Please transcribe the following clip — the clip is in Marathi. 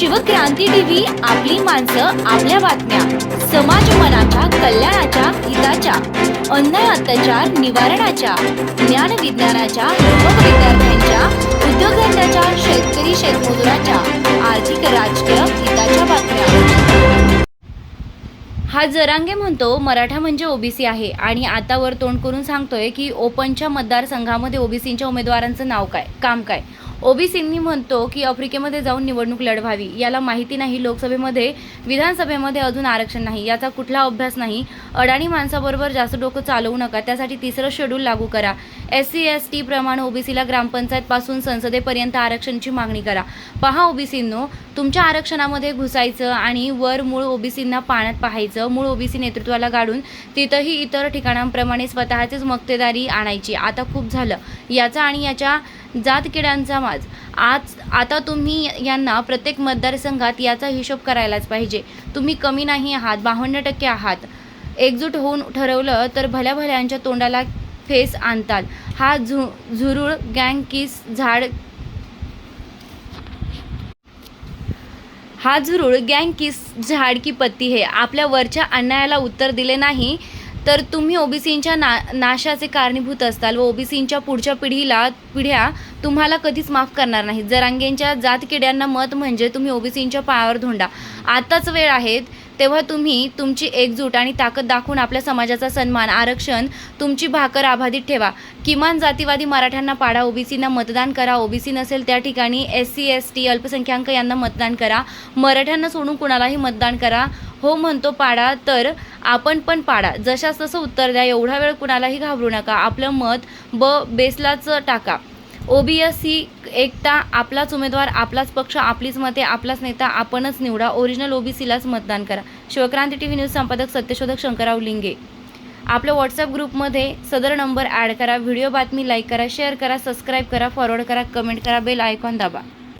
शिवक्रांती टीव्ही आपली माणसं आपल्या बातम्या. समाज मनाच्या कल्याणाच्या हिताच्या. अन्याय अत्याचार निवारणाच्या. ज्ञान विज्ञानाच्या युवक विद्यार्थ्यांच्या उद्योगधंद्याच्या शेतकरी शेतमजुराच्या. आर्थिक राजकीय हिताच्या बातम्या. हा जरांगे म्हणतो मराठा म्हणजे ओबीसी आहे. आणि आता वर तोंड करून सांगतोय की ओपनच्या मतदारसंघामध्ये ओबीसींच्या उमेदवारांचं नाव काय काम काय? ओबीसींनी म्हणतो की आफ्रिकेमध्ये जाऊन निवडणूक लढवावी. याला माहिती नाही लोकसभेमध्ये विधानसभेमध्ये अजून आरक्षण नाही. याचा कुठला अभ्यास नाही. अडाणी माणसाबरोबर जास्त डोकं चालवू नका. त्यासाठी तिसरं शेड्यूल लागू करा. एस सी एस टी प्रमाणे ओबीसीला ग्रामपंचायतपासून संसदेपर्यंत आरक्षणची मागणी करा. पहा ओबीसींनो तुमच्या आरक्षणामध्ये घुसायचं आणि वर मूळ ओबीसींना पाण्यात पाहायचं मूळ ओबीसी नेतृत्वाला गाडून तिथंही इतर ठिकाणांप्रमाणे स्वतःचीच मक्तेदारी आणायची. आता खूप झालं. याचा आणि याच्या जात किड्यांचा आज आता तुम्ही यांना प्रत्येक मतदारसंघात याचा हिशोब करायलाच पाहिजे. तुम्ही कमी नाही आहात बावन्न टक्के आहात. एकजूट होऊन ठरवलं तर भल्या भल्यांच्या तोंडाला फेस आणताल. हा झु झुरुळ गँग किस झाड हा झुरुळ गँग किस झाड की पत्ती हे. आपल्या वरच्या अन्यायाला उत्तर दिले नाही तर तुम्ही ओबीसींच्या ना नाशाचे कारणीभूत असताल व ओबीसींच्या पुढच्या पिढीला पिढ्या तुम्हाला कधीच माफ करणार नाही जरांगेंच्या जात किड्यांना मत म्हणजे तुम्ही ओबीसींच्या पायावर धोंडा. आताच वेळ आहे तेव्हा तुम्ही तुमची एकजूट आणि ताकद दाखवून आपल्या समाजाचा सन्मान आरक्षण तुमची भाकर आबाधित ठेवा. किमान जातीवादी मराठ्यांना पाडा ओबीसींना मतदान करा. ओबीसी नसेल त्या ठिकाणी एस सी एस टी अल्पसंख्याक यांना मतदान करा. मराठ्यांना सोडून कुणालाही मतदान करा. हो म्हणतो पाडा तर आपण पण पाडा. जशास तसं उत्तर द्या. एवढा वेळ कुणालाही घाबरू नका. आपलं मत ब बेसलाच टाका. ओबीएस ही एकता आपलाच उमेदवार आपलाच पक्ष आपलीच मते आपलाच नेता आपणच निवडा. ओरिजिनल ओबीसीलाच मतदान करा. शिवक्रांती टी व्ही न्यूज संपादक सत्यशोधक शंकरराव लिंगे. आपल्या व्हॉट्सअप ग्रुपमध्ये सदर नंबर ॲड करा. व्हिडिओ बातमी लाईक करा शेअर करा सबस्क्राईब करा फॉरवर्ड करा कमेंट करा बेल आयकॉन दाबा.